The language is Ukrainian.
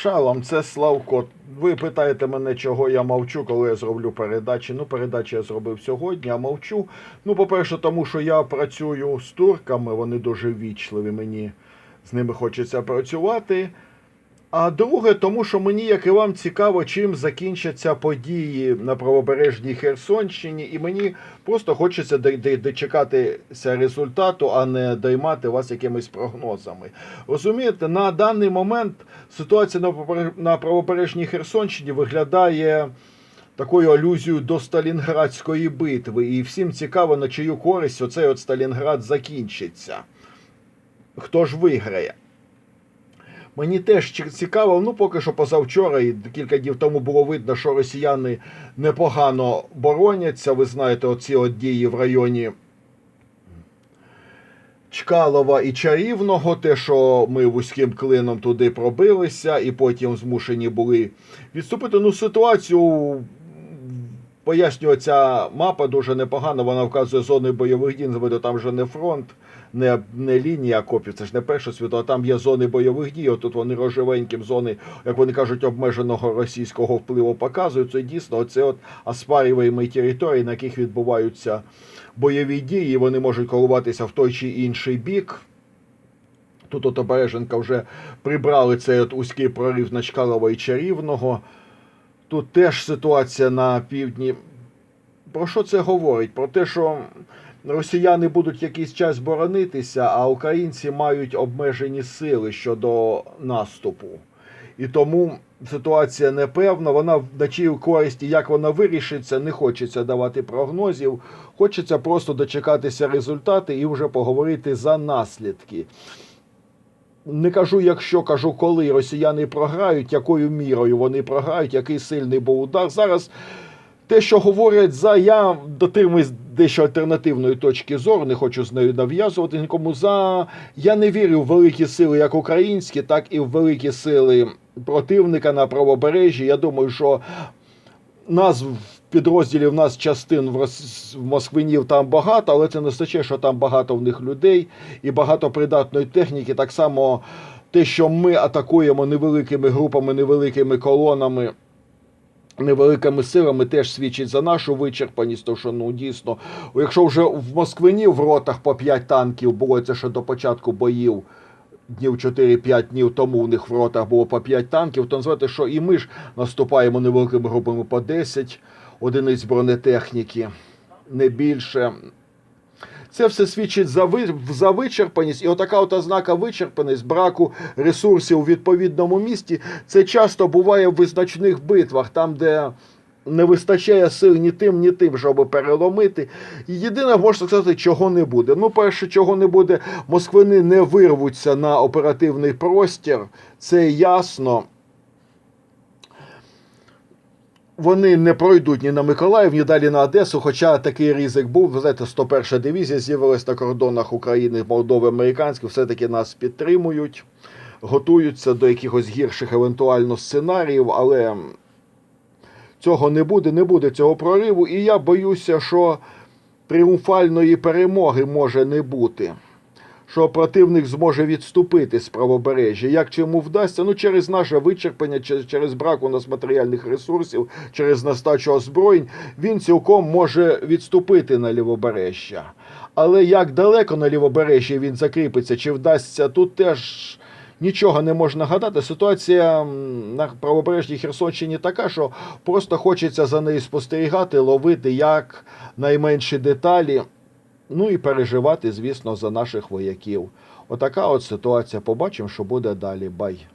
Шалом, це Славко. Ви питаєте мене, чого я мовчу, коли я зроблю передачі. Ну, передачі я зробив сьогодні, а мовчу. Ну, по-перше, тому що я працюю з турками, вони дуже вічливі, мені з ними хочеться працювати. А друге, тому що мені, як і вам, цікаво, чим закінчаться події на правобережній Херсонщині, і мені просто хочеться дочекатися результату, а не доймати вас якимись прогнозами. Розумієте, на даний момент ситуація на правобережній Херсонщині виглядає такою алюзією до Сталінградської битви, і всім цікаво, на чию користь оцей от Сталінград закінчиться. Хто ж виграє? Мені теж цікаво, ну поки що позавчора і кілька днів тому було видно, що росіяни непогано бороняться. Ви знаєте, оці от дії в районі Чкалова і Чарівного, те, що ми вузьким клином туди пробилися, і потім змушені були відступити. Ну, ситуацію пояснює ця мапа дуже непогано. Вона вказує зони бойових дій. Звичайно, там вже не фронт, не, не лінія окопів, це ж не перша світова. Там є зони бойових дій. Отут вони рожевеньким зони, як вони кажуть, обмеженого російського впливу показують. Це дійсно оце от аспаріваємо території, на яких відбуваються бойові дії. Вони можуть коливатися в той чи інший бік. Тут от Обереженка вже прибрали цей от узький прорив на Чкалова і Чарівного. Тут теж ситуація на півдні. Про що це говорить? Про те, що росіяни будуть якийсь час боронитися, а українці мають обмежені сили щодо наступу. І тому ситуація непевна, вона на чию користь і як вона вирішиться, не хочеться давати прогнозів. Хочеться просто дочекатися результати і вже поговорити за наслідки. Не кажу, якщо кажу, коли росіяни програють, якою мірою вони програють, який сильний був удар. Зараз те, що говорять за, я дотримуюсь дещо альтернативної точки зору, не хочу з нею нав'язувати нікому. За я не вірю в великі сили, як українські, так і в великі сили противника на правобережжі. Я думаю, що назв підрозділів в нас частин в, Рос... в Москвинів там багато, але це не означає, що там багато в них людей і багато придатної техніки. Так само те, що ми атакуємо невеликими групами, невеликими колонами. Невеликими силами теж свідчить за нашу вичерпаність, тому що ну дійсно, якщо вже в Москвині в ротах по 5 танків було це ще до початку боїв, днів 4-5 днів тому у них в ротах було по 5 танків, то назвати, що і ми ж наступаємо невеликими групами по 10 одиниць бронетехніки, не більше. Це все свідчить за, ви, за вичерпаність, і отака от ознака вичерпаність, браку ресурсів у відповідному місті, це часто буває в визначних битвах, там, де не вистачає сил ні тим, ні тим, щоб переломити. Єдине, можна сказати, чого не буде. Ну, перше, чого не буде, москвини не вирвуться на оперативний простір, це ясно. Вони не пройдуть ні на Миколаїв, ні далі на Одесу. Хоча такий ризик був. Ви знаєте, 101 дивізія з'явилась на кордонах України, Молдови, американських, все-таки нас підтримують, готуються до якихось гірших евентуально сценаріїв, але цього не буде, не буде цього прориву. І я боюся, що тріумфальної перемоги може не бути. Що противник зможе відступити з правобережжя. Як чи йому вдасться? Ну, через наше вичерпання, через, брак у нас матеріальних ресурсів, через нестачу озброєнь, він цілком може відступити на лівобережжя. Але як далеко на лівобережжі він закріпиться, чи вдасться, тут теж нічого не можна гадати. Ситуація на правобережній Херсонщині така, що просто хочеться за нею спостерігати, ловити як найменші деталі. Ну і переживати, звісно, за наших вояків. Отака от ситуація. Побачимо, що буде далі. Бай.